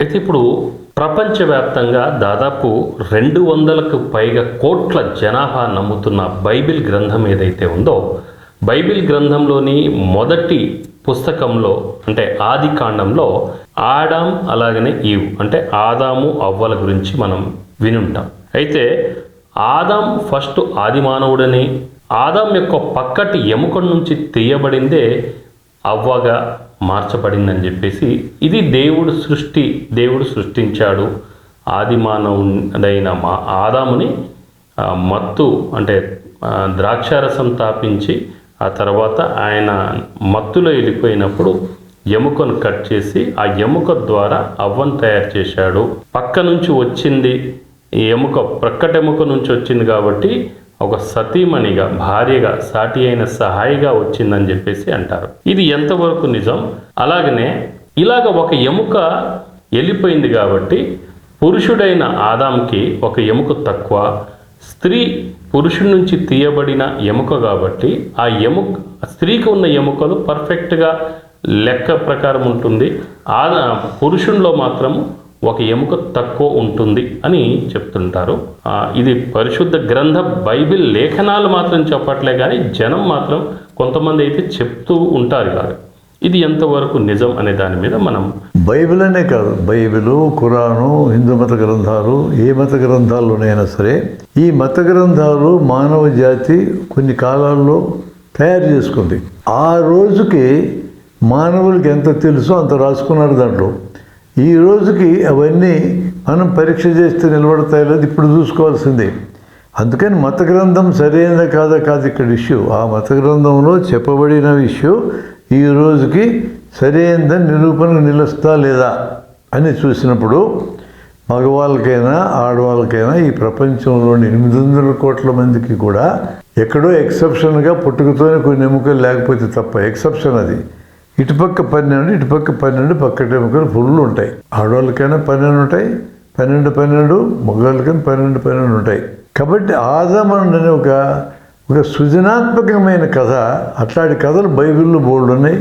అయితే ఇప్పుడు ప్రపంచవ్యాప్తంగా దాదాపు రెండు వందలకు పైగా కోట్ల జనాభా నమ్ముతున్న బైబిల్ గ్రంథం ఏదైతే ఉందో బైబిల్ గ్రంథంలోని మొదటి పుస్తకంలో అంటే ఆది కాండంలో ఆడాం అలాగనే ఈవ్ అంటే ఆదాము అవ్వల గురించి మనం వినుంటాం. అయితే ఆదాం ఫస్ట్ ఆది మానవుడని ఆదాం యొక్క పక్కటి ఎముక నుంచి తీయబడిందే అవ్వగా మార్చబడిందని చెప్పేసి ఇది దేవుడు సృష్టి దేవుడు సృష్టించాడు. ఆది మానవుడైన మా ఆదాముని మత్తు అంటే ద్రాక్షారసం తాపించి ఆ తర్వాత ఆయన మత్తులో వెళ్ళిపోయినప్పుడు ఎముకను కట్ చేసి ఆ ఎముక ద్వారా అవ్వను తయారు చేశాడు. పక్క నుంచి వచ్చింది ఈ ఎముక ప్రక్కటెముక నుంచి వచ్చింది కాబట్టి ఒక సతీమణిగా భార్యగా సాటి అయిన సహాయిగా వచ్చిందని చెప్పేసి అంటారు. ఇది ఎంతవరకు నిజం? అలాగనే ఇలాగ ఒక ఎముక వెళ్ళిపోయింది కాబట్టి పురుషుడైన ఆదాంకి ఒక ఎముక తక్కువ స్త్రీ పురుషుడి నుంచి తీయబడిన ఎముక కాబట్టి ఆ ఎముక స్త్రీకి ఉన్న ఎముకలు పర్ఫెక్ట్గా లెక్క ప్రకారం ఉంటుంది. ఆదా పురుషుల్లో మాత్రం ఒక ఎముక తక్కువ ఉంటుంది అని చెప్తుంటారు. ఇది పరిశుద్ధ గ్రంథ బైబిల్ లేఖనాలు మాత్రం చెప్పట్లే కానీ జనం మాత్రం కొంతమంది అయితే చెప్తూ ఉంటారు కాదు ఇది ఎంతవరకు నిజం అనే దాని మీద మనం బైబిల్ అనే కాదు బైబిలు ఖురాను హిందూ మత గ్రంథాలు ఏ మత గ్రంథాల్లోనైనా సరే ఈ మత గ్రంథాలు మానవ జాతి కొన్ని కాలాల్లో తయారు చేసుకుంది. ఆ రోజుకి మానవులకి ఎంత తెలుసో అంత రాసుకున్నారు దాంట్లో. ఈ రోజుకి అవన్నీ మనం పరీక్ష చేస్తే నిలబడతాయి లేదు ఇప్పుడు చూసుకోవాల్సిందే. అందుకని మత గ్రంథం సరైనదా కాదా కాదు ఇక్కడ ఇష్యూ. ఆ మత గ్రంథంలో చెప్పబడిన ఇష్యూ ఈ రోజుకి సరైనదని నిరూపణకు నిలుస్తా లేదా అని చూసినప్పుడు మగవాళ్ళకైనా ఆడవాళ్ళకైనా ఈ ప్రపంచంలోని ఎనిమిది వందల కోట్ల మందికి కూడా ఎక్కడో ఎక్సెప్షన్గా పుట్టుకతోనే కొన్ని ఎముకలు లేకపోతే తప్ప ఎక్సెప్షన్ అది. ఇటుపక్క పన్నెండు ఇటుపక్క పన్నెండు పక్కటి ముక్కలు ఫుల్ ఉంటాయి. ఆడవాళ్ళకైనా పన్నెండు ఉంటాయి పన్నెండు పన్నెండు మగవాళ్ళకైనా పన్నెండు పన్నెండు ఉంటాయి. కాబట్టి ఆదామన్ అనే ఒక ఒక సృజనాత్మకమైన కథ అట్లాంటి కథలు బైబిల్లో బోల్డ్ ఉన్నాయి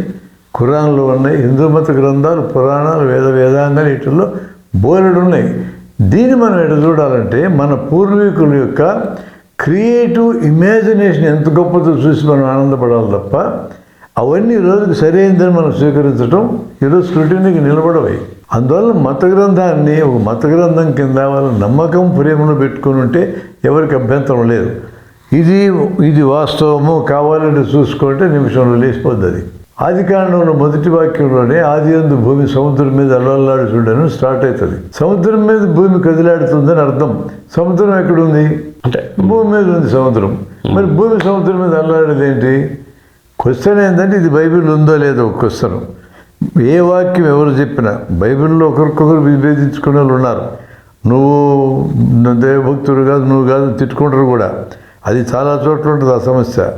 ఖురాన్లో ఉన్నాయి హిందూ మత గ్రంథాలు పురాణాలు వేద వేదాంగాలు వీటిల్లో బోలెడు ఉన్నాయి. దీన్ని మనం ఎట చూడాలంటే మన పూర్వీకుల యొక్క క్రియేటివ్ ఇమాజినేషన్ ఎంత గొప్పదో చూసి మనం ఆనందపడాలి తప్ప అవన్నీ రోజుకు రోజుకి సరైనదని మనం స్వీకరించడం ఈరోజు స్క్రూటినీకి నిలబడవై. అందువల్ల మత గ్రంథాన్ని ఒక మత గ్రంథం కింద వాళ్ళ నమ్మకం ప్రేమను పెట్టుకుని ఉంటే ఎవరికి అభ్యంతరం లేదు. ఇది ఇది వాస్తవము కావాలంటే చూసుకుంటే నిమిషంలో లేచిపోద్ది అది ఆది కాండంలో మొదటి వాక్యంలోనే ఆది ఎందు భూమి సముద్రం మీద అల్లల్లాడి చూడను స్టార్ట్ అవుతుంది సముద్రం మీద భూమి కదిలాడుతుందని అర్థం. సముద్రం ఎక్కడుంది? అంటే భూమి మీద ఉంది సముద్రం. మరి భూమి సముద్రం మీద అల్లాడేది ఏంటి క్వశ్చన్ ఏంటంటే ఇది బైబిల్ ఉందో లేదో క్వశ్చన్. ఏ వాక్యం ఎవరు చెప్పినా బైబిల్లో ఒకరికొకరు విభేదించుకునే వాళ్ళు ఉన్నారు. నువ్వు దేవభక్తుడు కాదు నువ్వు కాదు తిట్టుకుంటారు కూడా. అది చాలా చోట్ల ఉంటుంది ఆ సమస్య.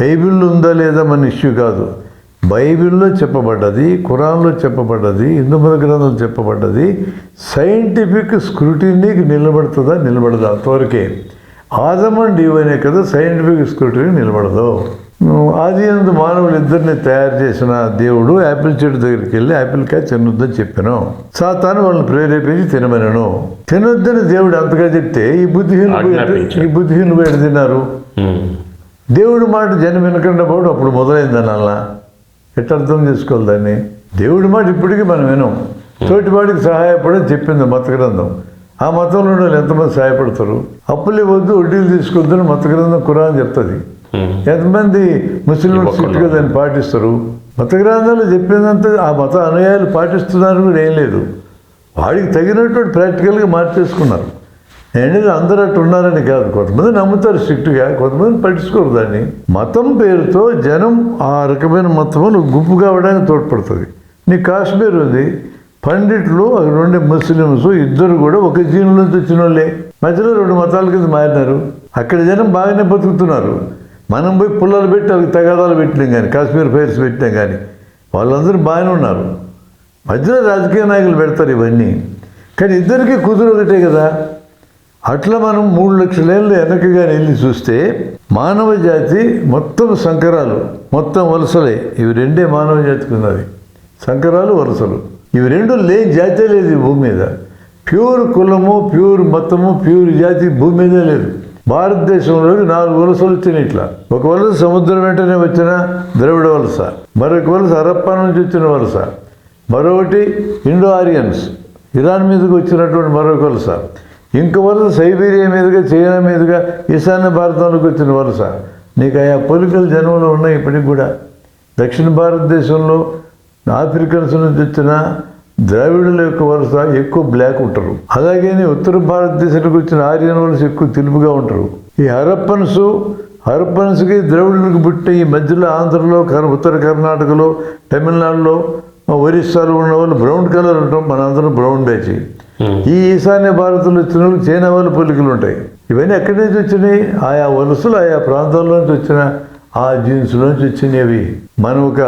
బైబిల్లో ఉందా లేదా మన ఇష్యూ కాదు. బైబిల్లో చెప్పబడ్డది ఖురాన్లో చెప్పబడ్డది హిందూ మత గ్రంథంలో చెప్పబడ్డది. సైంటిఫిక్ స్క్రూటినీకి నిలబడుతుందా నిలబడదా? అంతవరకే. ఆదమన్ డీవ్ అనే కదా సైంటిఫిక్ స్క్రూటినీ నిలబడదు. ఆది అందు మానవులు ఇద్దరిని తయారు చేసిన దేవుడు యాపిల్ చెట్టు దగ్గరికి వెళ్ళి యాపిల్ కాయ తినొద్దని చెప్పాను. సాతాను వాళ్ళని ప్రేరేపించి తినమనను. తినొద్దని దేవుడు అంతగా చెప్తే ఈ బుద్ధిహీనులు ఆజ్ఞాపించాడు. ఈ బుద్ధిహీనులు పోయి ఎటు తిన్నారు? దేవుడి మాట జనం వినకుండా పోవడం అప్పుడు మొదలైందని అలా ఎట్ట అర్థం చేసుకోవాలి దాన్ని? దేవుడి మాట ఇప్పటికీ మనం వినం. తోటివాడికి సహాయపడని చెప్పింది మత గ్రంథం. ఆ మతంలో వాళ్ళు ఎంతమంది సహాయపడతారు? అప్పులు ఇవ్వద్దు వడ్డీలు తీసుకొద్దని మత గ్రంథం కురాన్ చెప్తుంది. ఉమ్, ఎంతమంది ముస్లింలు. సిట్టుగా దాన్ని పాటిస్తారు? మత గ్రంథాలు చెప్పినంత ఆ మత అనుయాయులు పాటిస్తున్నారు కూడా ఏం లేదు. వాడికి తగినట్టు ప్రాక్టికల్గా మార్చేసుకున్నారు. నేను అందరూ అట్టు ఉన్నారని కాదు. కొంతమంది నమ్ముతారు స్ట్రిక్ట్గా కొంతమంది పట్టించుకోరు దాన్ని. మతం పేరుతో జనం ఆ రకమైన మతమును గుంపు కావడానికి తోడ్పడుతుంది. నీ కాశ్మీర్ ఉంది. పండిట్లు అక్కడ ఉండే ముస్లిమ్స్ ఇద్దరు కూడా ఒక జీవుల నుంచి వచ్చిన వాళ్ళే మధ్యలో రెండు మతాల కింద మారినారు. అక్కడ జనం బాగానే బతుకుతున్నారు. మనం పోయి పుల్లలు పెట్టి వాళ్ళకి తగాదాలు పెట్టినాం కానీ కాశ్మీర్ ఫైల్స్ పెట్టినాం కానీ వాళ్ళందరూ బాగానే ఉన్నారు. మధ్యలో రాజకీయ నాయకులు పెడతారు ఇవన్నీ. కానీ ఇద్దరికీ కుదురొకటే కదా. అట్లా మనం మూడు లక్షలేళ్ళు వెనకగా వెళ్ళి చూస్తే మానవ జాతి మొత్తం సంకరాలు మొత్తం వలసలే. ఇవి రెండే మానవ జాతికి ఉన్నది సంకరాలు వలసలు. ఇవి రెండు లేని జాతే లేదు ఈ భూమి మీద. ప్యూర్ కులము ప్యూర్ మతము ప్యూర్ జాతి భూమి మీదే లేదు. భారతదేశంలోకి నాలుగు వలసలు వచ్చినాయి ఇట్లా. ఒక వలస సముద్రం వెంటనే వచ్చిన ద్రవిడ వలస మరొక వలస హరప్ప నుంచి వచ్చిన వలస మరొకటి ఇండో ఆరియన్స్ ఇరాన్ మీదకి వచ్చినటువంటి మరొక వలస ఇంక వలస సైబీరియా మీదుగా చైనా మీదుగా ఈశాన్య భారతంలోకి వచ్చిన వలస. నీకు ఆయా పొలికలు జన్మలు ఉన్నాయి ఇప్పటికి కూడా. దక్షిణ భారతదేశంలో ఆఫ్రికన్స్ నుంచి వచ్చిన ద్రావిడుల యొక్క వలస ఎక్కువ బ్లాక్ ఉంటారు. అలాగే ఉత్తర భారతదేశానికి వచ్చిన ఆర్యన్ వలస ఎక్కువ తెలుపుగా ఉంటారు. ఈ హరప్పన్స్ హరప్పన్స్కి ద్రవిడులకు పుట్టిన ఈ మధ్యలో ఆంధ్రలో ఉత్తర కర్ణాటకలో తమిళనాడులో ఒరిస్సాలో ఉన్న వాళ్ళు బ్రౌన్ కలర్ ఉంటాం మనందరం బ్రౌన్ బ్యాచ్. ఉమ్. ఈ ఈశాన్య భారతంలో వచ్చిన వాళ్ళు చైనా వాళ్ళ పోలికలు ఉంటాయి. ఇవన్నీ ఎక్కడి నుంచి వచ్చినాయి? ఆయా వలసలు ఆయా ప్రాంతాల నుంచి వచ్చిన ఆ జీన్స్ నుంచి వచ్చినవి మనం ఒక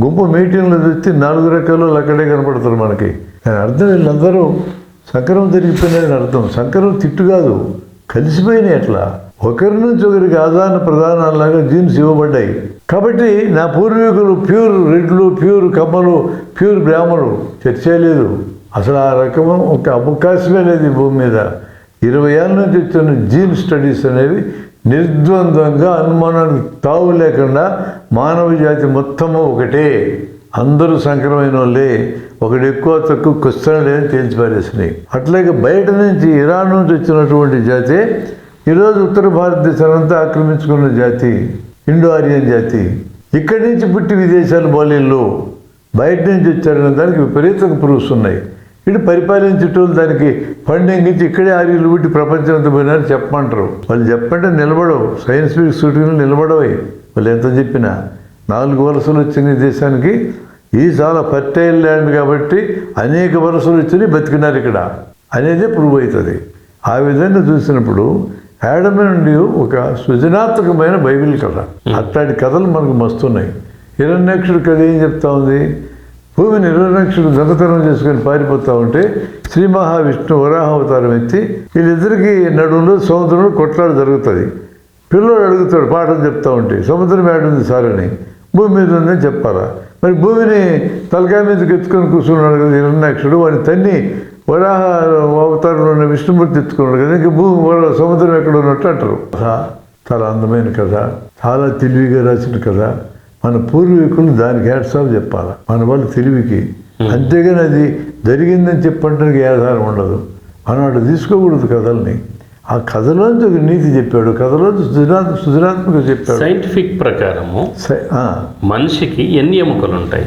గుంపు మీటింగ్లో చూస్తే నాలుగు రకాలు అక్కడే కనపడతారు మనకి. దాని అర్థం వీళ్ళందరూ సంకరం తిరిగిపోయినారని అర్థం. సంకరం తిట్టు కాదు. కలిసిపోయినాయి అట్లా. ఒకరి నుంచి ఒకరికి ఆదాన ప్రధానాలాగా జీన్స్ ఇవ్వబడ్డాయి. కాబట్టి నా పూర్వీకులు ప్యూర్ రెడ్లు ప్యూర్ కమ్మలు ప్యూర్ బ్రాహ్మణులు. చర్చే లేదు. అసలు ఆ రకం ఒక అవకాశమే లేదు ఈ భూమి మీద. ఇరవై ఏళ్ళ నుంచి వచ్చిన జీన్ స్టడీస్ అనేవి నిర్ద్వంద్వంగా అనుమానానికి తావు లేకుండా మానవ జాతి మొత్తము ఒకటే. అందరూ సంక్రమైన వాళ్ళే. ఒకటి ఎక్కువ తక్కువ క్వశ్చన్ లేని తేల్చిపారేసినాయి అట్లాగే బయట నుంచి ఇరాన్ నుంచి వచ్చినటువంటి జాతి ఈరోజు ఉత్తర భారతదేశం అంతా ఆక్రమించుకున్న జాతి ఇండో ఆరియన్ జాతి. ఇక్కడి నుంచి పుట్టి విదేశాలు బాలీళ్ళు. బయట నుంచి వచ్చారనే దానికి విపరీతంగా ప్రూఫ్స్ ఉన్నాయి ఇటు పరిపాలించేటోళ్ళు దానికి ఫండింగ్ ఇచ్చి ఇక్కడే ఆర్యులు పుట్టి ప్రపంచం అంతా పోయినారు చెప్పమంటారు. వాళ్ళు చెప్పంటే నిలబడవు. సైన్స్ ఫిక్స్ షూటింగ్లు నిలబడవై. వాళ్ళు ఎంత చెప్పినా. నాలుగు వలసలు వచ్చిన దేశానికి. ఇది చాలా ఫర్టైల్ ల్యాండ్ కాబట్టి అనేక వలసలు వచ్చి బతికినారు ఇక్కడ. అనేది ప్రూవ్ అవుతుంది. ఆ విధంగా చూసినప్పుడు యాడమ నుండి ఒక సృజనాత్మకమైన బైబిల్ కథ. అట్లాంటి కథలు మనకు మస్తున్నాయి హిరణ్యాక్షుడు కథ ఏం చెప్తా ఉంది? భూమిని హిరణ్యాక్షుడు దొంగతనం చేసుకొని పారిపోతూ ఉంటే శ్రీ మహావిష్ణు వరాహ అవతారం ఎత్తి వీళ్ళిద్దరికీ నడుములో సముద్రంలో కొట్లాట జరుగుతుంది. పిల్లలు అడుగుతాడు పాఠం చెప్తా ఉంటే సముద్రం ఏడుంది సార్ అని. భూమి మీద ఉందని చెప్పాలా? మరి భూమిని తలకాయ మీదకి ఎత్తుకొని కూర్చున్నాడు కదా హిరణ్యాక్షుడు వాడిని తన్ని వరాహ అవతారంలో ఉన్న విష్ణుమూర్తి ఎత్తుకున్నాడు కదా ఇంకా భూమి సముద్రం ఎక్కడ ఉన్నట్టు అంటారు. చాలా అందమైన కథ చాలా తెలివిగా రాసిన కథ. మన పూర్వీకులు దానికి హ్యాట్సాప్ చెప్పాలి. మన వాళ్ళ తెలివికి. అంతేగాని అది జరిగిందని చెప్పడానికి ఏ ఆధారం ఉండదు. మనం అటు తీసుకోకూడదు కథల్ని. ఆ కథలోంచి ఒక నీతి చెప్పాడు. కథలోంచి సృజనాత్మక సృజనాత్మక చెప్పాడు. సైంటిఫిక్ ప్రకారము మనిషికి ఎన్ని ఎముకలు ఉంటాయి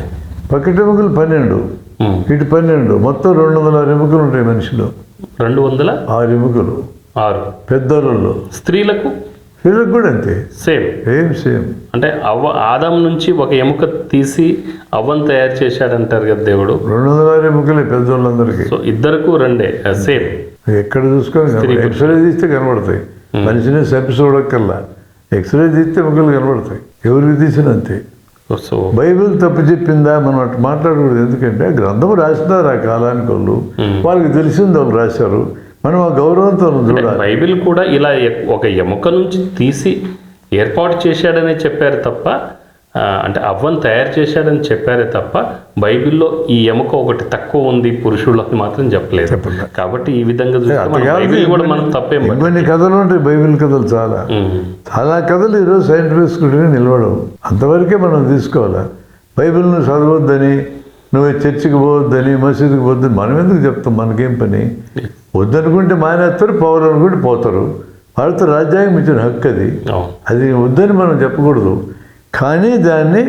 పక్కటెముకలు పన్నెండు. ఉమ్. ఇటు పన్నెండు. మొత్తం రెండు వందల ఆరు ఎముకలు ఉంటాయి మనిషిలో. రెండు వందల? ఆరు ఎముకలు. ఆరు. పెద్దోళ్ళలో స్త్రీలకు? వీళ్ళకి కూడా అంతే. సేమ్ సేమ్ సేమ్ అంటే అవ్వ ఆదాం నుంచి ఒక ఎముక తీసి అవ్వను తయారు చేశాడంటారు కదా దేవుడు. రెండు వందల ఎముకలే పెద్దోళ్ళందరికీ. సో ఇద్దరకు రెండే సేమ్ ఎక్కడ చూసుకొని. ఎక్స్రే తీస్తే కనబడతాయి. మనిషిని సెంపి చూడక్కర్లా. ఎక్స్రే తీస్తే ఎముకలు కనబడతాయి. ఎవరికి తీసిన అంతే. సో బైబిల్ తప్పు చెప్పిందా మనం అటు మాట్లాడకూడదు. ఎందుకంటే గ్రంథం రాసినారు ఆ కాలానికి వాళ్ళు. వాళ్ళకి తెలిసింది వాళ్ళు రాశారు. మనం ఆ గౌరవంతో చూడాలి. బైబిల్ కూడా ఇలా ఒక ఎముక నుంచి తీసి ఏర్పాటు చేశాడని చెప్పారు తప్ప అంటే అవ్వను తయారు చేశాడని చెప్పారే తప్ప బైబిల్లో ఈ ఎముక ఒకటి తక్కువ ఉంది పురుషులకు మాత్రం చెప్పలేదు. చెప్పలే. కాబట్టి ఈ విధంగా బైబిల్ కూడా మనం తప్పేం. ఇంకొన్ని కథలు ఉంటాయి బైబిల్ కథలు చాలా. చాలా కథలు ఈరోజు సైంటిఫిక్ స్కూల్గా నిలవడవు అంతవరకే మనం తీసుకోవాలి? బైబిల్ను చదవద్దని నువ్వు చర్చికి పోవద్దని మసీదుకి పోవద్దని మనం ఎందుకు చెప్తాం? మనకేం పని? వద్దనుకుంటే మానేస్తారు పోవాలనుకుంటే పోతారు. భారత రాజ్యాంగం ఇచ్చిన హక్కు అది. అది వద్దని మనం చెప్పకూడదు. కానీ దాన్ని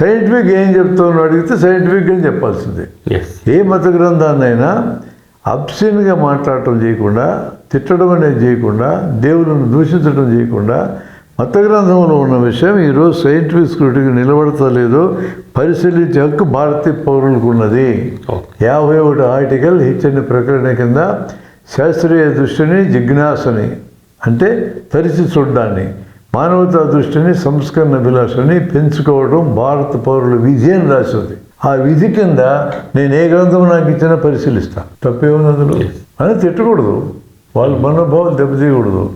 సైంటిఫిక్ ఏం చెప్తామని అడిగితే సైంటిఫిక్ అని చెప్పాల్సిందే. ఏ మత గ్రంథాన్నైనా అబ్సిన్గా మాట్లాడటం చేయకుండా తిట్టడం అనేది చేయకుండా దేవులను దూషించడం చేయకుండా మత గ్రంథంలో ఉన్న విషయం ఈరోజు సైంటిఫిక్ స్క్రూటికి నిలబడతలేదో పరిశీలించే హక్కు భారతీయ పౌరులకు ఉన్నది. యాభై ఒకటి ఆర్టికల్ హెచ్చని ప్రకటన కింద శాస్త్రీయ దృష్టిని జిజ్ఞాసని అంటే తరిచి చూడ్డాన్ని మానవతా దృష్టిని సంస్కరణ అభిలాషని పెంచుకోవడం భారత పౌరుల విధి అని రాసింది ఆ విధి కింద నేను ఏ గ్రంథం నాకు ఇచ్చినా పరిశీలిస్తాను తప్పేముంది అందులో? అని తిట్టకూడదు. వాళ్ళ మనోభావాలు దెబ్బతీయకూడదు.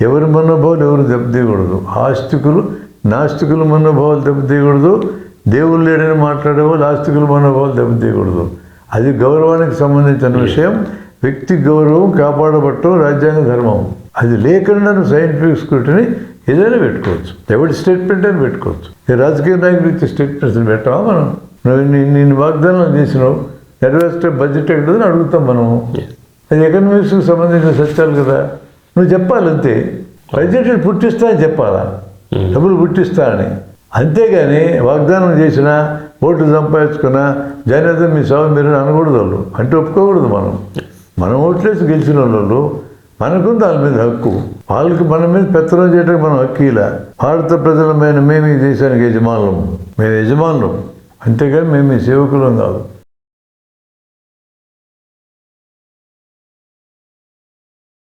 ఎవరి మనోభావాలు ఎవరు దెబ్బతీయకూడదు? ఆస్తికులు నాస్తికుల మనోభావాలు దెబ్బతీయకూడదు. దేవుడు లేడని మాట్లాడేవాళ్ళు ఆస్తికుల మనోభావాలు దెబ్బతీయకూడదు. అది గౌరవానికి సంబంధించిన విషయం. వ్యక్తి గౌరవం కాపాడబట్టం రాజ్యాంగ ధర్మం. అది లేకుండా నువ్వు సైంటిఫిక్ స్కూటీని ఏదైనా పెట్టుకోవచ్చు. ఎవరి స్టేట్మెంట్ అని పెట్టుకోవచ్చు. ఈ రాజకీయ నాయకులు ఇచ్చే స్టేట్మెంట్స్ పెట్టావా మనం? నువ్వు నేను వాగ్దానం చేసినావు. నెరవేర్చే బడ్జెట్ ఎక్కడని అడుగుతాం మనం. అది ఎకనామిక్స్కి సంబంధించిన సత్యాలు కదా. నువ్వు చెప్పాలి అంతే బడ్జెట్ పుట్టిస్తా అని చెప్పాలా? డబ్బులు పుట్టిస్తా అని. అంతేగాని వాగ్దానం చేసినా ఓట్లు సంపాదించుకున్నా జనేత మీ స్వామి మీరు అనకూడదు వాళ్ళు. అంటే ఒప్పుకోకూడదు మనం. మనం ఓట్లేసి గెలిచిన వాళ్ళు మనకు దాని మీద హక్కు. వాళ్ళకి మన మీద పెత్తనం చేయడానికి మనం హక్కు ఇలా. భారత ప్రజలమైన మేము ఈ దేశానికి యజమానులం. మేము యజమానులం. అంతేగాని మేము మీ సేవకులం కాదు.